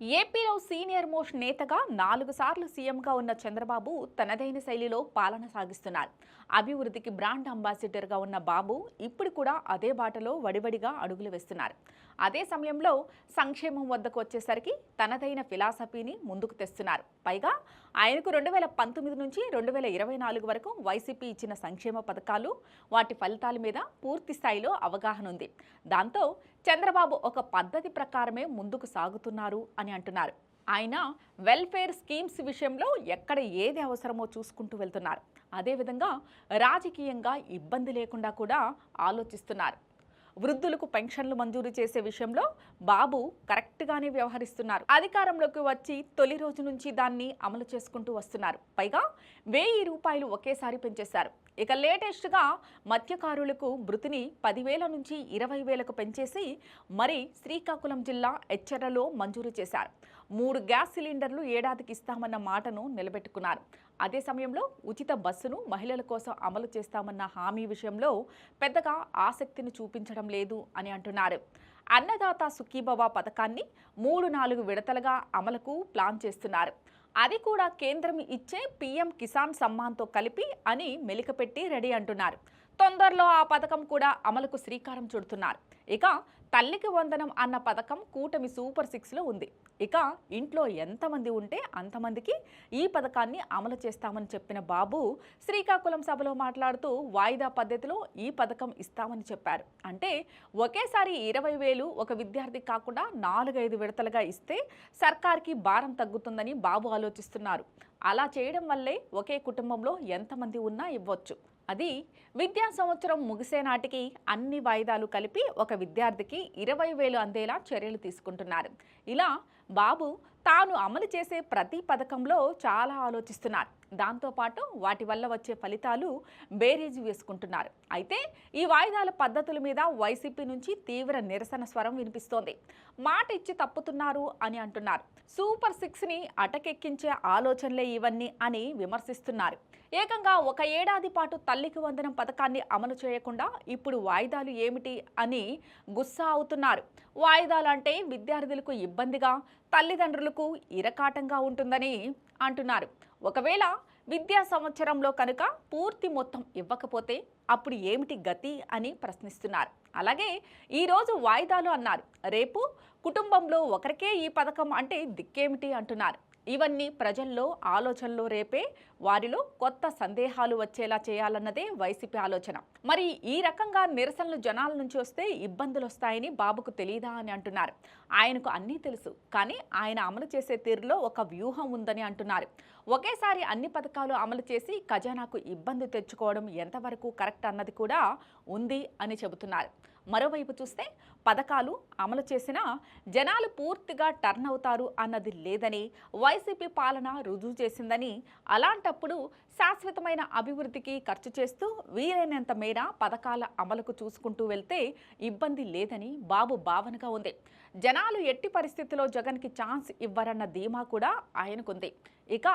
ఏపీలో senior most నేతగా నాలుగు సార్లు సీఎంగా ఉన్న చంద్రబాబు తనదైన శైలిలో పాలన సాగిస్తున్నారు. అభివృద్ధికి బ్రాండ్ అంబాసిడర్గా ఉన్న బాబు ఇప్పుడు కూడా అదే బాటలో వడివడిగా అడుగులు వేస్తున్నారు. అదే సమయంలో సంక్షేమం వద్దకు వచ్చేసరికి తనదైన ఫిలాసఫీని ముందుకు తెస్తున్నారు. పైగా ఆయనకు రెండు వేల పంతొమ్మిది నుంచి రెండు వేల ఇరవై నాలుగు వరకు వైసీపీ ఇచ్చిన సంక్షేమ పథకాలు వాటి ఫలితాల మీద పూర్తి స్థాయిలో అవగాహన ఉంది. దాంతో చంద్రబాబు ఒక పద్ధతి ప్రకారమే ముందుకు సాగుతున్నారు అని అని అంటున్నారు. ఆయన వెల్ఫేర్ స్కీమ్స్ విషయంలో ఎక్కడ ఏది అవసరమో చూసుకుంటూ వెళ్తున్నారు. అదేవిధంగా రాజకీయంగా ఇబ్బంది లేకుండా కూడా ఆలోచిస్తున్నారు. వృద్ధులకు పెన్షన్లు మంజూరు చేసే విషయంలో బాబు కరెక్ట్గానే వ్యవహరిస్తున్నారు. అధికారంలోకి వచ్చి తొలి రోజు నుంచి దాన్ని అమలు చేసుకుంటూ వస్తున్నారు. పైగా వెయ్యి రూపాయలు ఒకేసారి పెంచేశారు. ఇక లేటెస్ట్గా మత్స్యకారులకు మృతిని పదివేల నుంచి ఇరవై వేలకు పెంచేసి మరి శ్రీకాకుళం జిల్లా ఎచ్చరలో మంజూరు చేశారు. మూడు గ్యాస్ సిలిండర్లు ఏడాదికి ఇస్తామన్న మాటను నిలబెట్టుకున్నారు. అదే సమయంలో ఉచిత బస్సును మహిళల కోసం అమలు చేస్తామన్న హామీ విషయంలో పెద్దగా ఆసక్తిని చూపించడం లేదు అని అంటున్నారు. అన్నదాత సుఖీభవ పథకాన్ని మూడు నాలుగు విడతలుగా అమలుకు ప్లాన్ చేస్తున్నారు. అది కూడా కేంద్రం ఇచ్చే పీఎం కిసాన్ సమ్మాన్తో కలిపి అని మెలికపెట్టి రెడీ అంటున్నారు. తొందరలో ఆ పథకం కూడా అమలుకు శ్రీకారం చుడుతున్నారు. ఇక తల్లికి వందనం అన్న పథకం కూటమి సూపర్ సిక్స్లో ఉంది. ఇక ఇంట్లో ఎంతమంది ఉంటే అంతమందికి ఈ పథకాన్ని అమలు చేస్తామని చెప్పిన బాబు శ్రీకాకుళం సభలో మాట్లాడుతూ వాయిదా పద్ధతిలో ఈ పథకం ఇస్తామని చెప్పారు. అంటే ఒకేసారి ఇరవై వేలు ఒక విద్యార్థి కాకుండా నాలుగైదు విడతలుగా ఇస్తే సర్కార్కి భారం తగ్గుతుందని బాబు ఆలోచిస్తున్నారు. అలా చేయడం వల్లే ఒకే కుటుంబంలో ఎంతమంది ఉన్నా ఇవ్వచ్చు. అది విద్యా సంవత్సరం ముగిసే నాటికి అన్ని వాయిదాలు కలిపి ఒక విద్యార్థికి ఇరవై వేలు అందేలా చర్యలు తీసుకుంటున్నారు. ఇలా బాబు తాను అమలు చేసే ప్రతి పథకంలో చాలా ఆలోచిస్తున్నారు. దాంతోపాటు వాటి వల్ల వచ్చే ఫలితాలు బేరీజు వేసుకుంటున్నారు. అయితే ఈ వాయిదాల పద్ధతుల మీద వైసీపీ నుంచి తీవ్ర నిరసన స్వరం వినిపిస్తోంది. మాట ఇచ్చి తప్పుతున్నారు అని అంటున్నారు. సూపర్ సిక్స్ని అటకెక్కించే ఆలోచనలే ఇవన్నీ అని విమర్శిస్తున్నారు. ఏకంగా ఒక ఏడాది పాటు తల్లికి వందనం పథకాన్ని అమలు చేయకుండా ఇప్పుడు వాయిదాలు ఏమిటి అని గుస్సా అవుతున్నారు. వాయిదాలు అంటే విద్యార్థులకు ఇబ్బందిగా తల్లిదండ్రులకు ఇరకాటంగా ఉంటుందని అంటున్నారు. ఒకవేళ విద్యా సంవత్సరంలో కనుక పూర్తి మొత్తం ఇవ్వకపోతే అప్పుడు ఏమిటి గతి అని ప్రశ్నిస్తున్నారు. అలాగే ఈరోజు వాయిదాలు అన్నారు. రేపు కుటుంబంలో ఒకరికే ఈ పథకం అంటే దిక్కేమిటి అంటున్నారు. ఇవన్నీ ప్రజల్లో ఆలోచనలో రేపే వారిలో కొత్త సందేహాలు వచ్చేలా చేయాలన్నదే వైసీపీ ఆలోచన. మరి ఈ రకంగా నిరసనలు జనాల నుంచి వస్తే ఇబ్బందులు వస్తాయని బాబుకు తెలియదా అని అంటున్నారు. ఆయనకు అన్నీ తెలుసు కానీ ఆయన అమలు చేసే తీరులో ఒక వ్యూహం ఉందని అంటున్నారు. ఒకేసారి అన్ని పథకాలు అమలు చేసి ఖజానాకు ఇబ్బంది తెచ్చుకోవడం ఎంతవరకు కరెక్ట్ అన్నది కూడా ఉంది అని చెబుతున్నారు. మరోవైపు చూస్తే పథకాలు అమలు చేసినా జనాలు పూర్తిగా టర్న్ అవుతారు అన్నది లేదని వైసీపీ పాలన రుజువు చేసిందని అలాంటప్పుడు శాశ్వతమైన అభివృద్ధికి ఖర్చు చేస్తూ వీలైనంత మేర పథకాల అమలుకు చూసుకుంటూ వెళ్తే ఇబ్బంది లేదని బాబు భావనగా ఉంది. జనాలు ఎట్టి పరిస్థితిలో జగన్కి ఛాన్స్ ఇవ్వరన్న ధీమా కూడా ఆయనకుంది. ఇక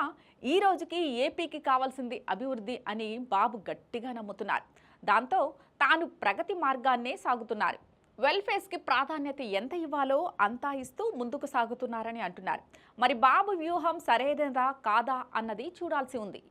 ఈ రోజుకి ఏపీకి కావాల్సింది అభివృద్ధి అని బాబు గట్టిగా నమ్ముతున్నారు. దాంతో తాను ప్రగతి మార్గాన్నే సాగుతున్నారు. వెల్ఫేర్స్కి ప్రాధాన్యత ఎంత ఇవ్వాలో అంతా ఇస్తూ ముందుకు సాగుతున్నారని అంటున్నారు. మరి బాబు వ్యూహం సరైనదా కాదా అన్నది చూడాల్సి ఉంది.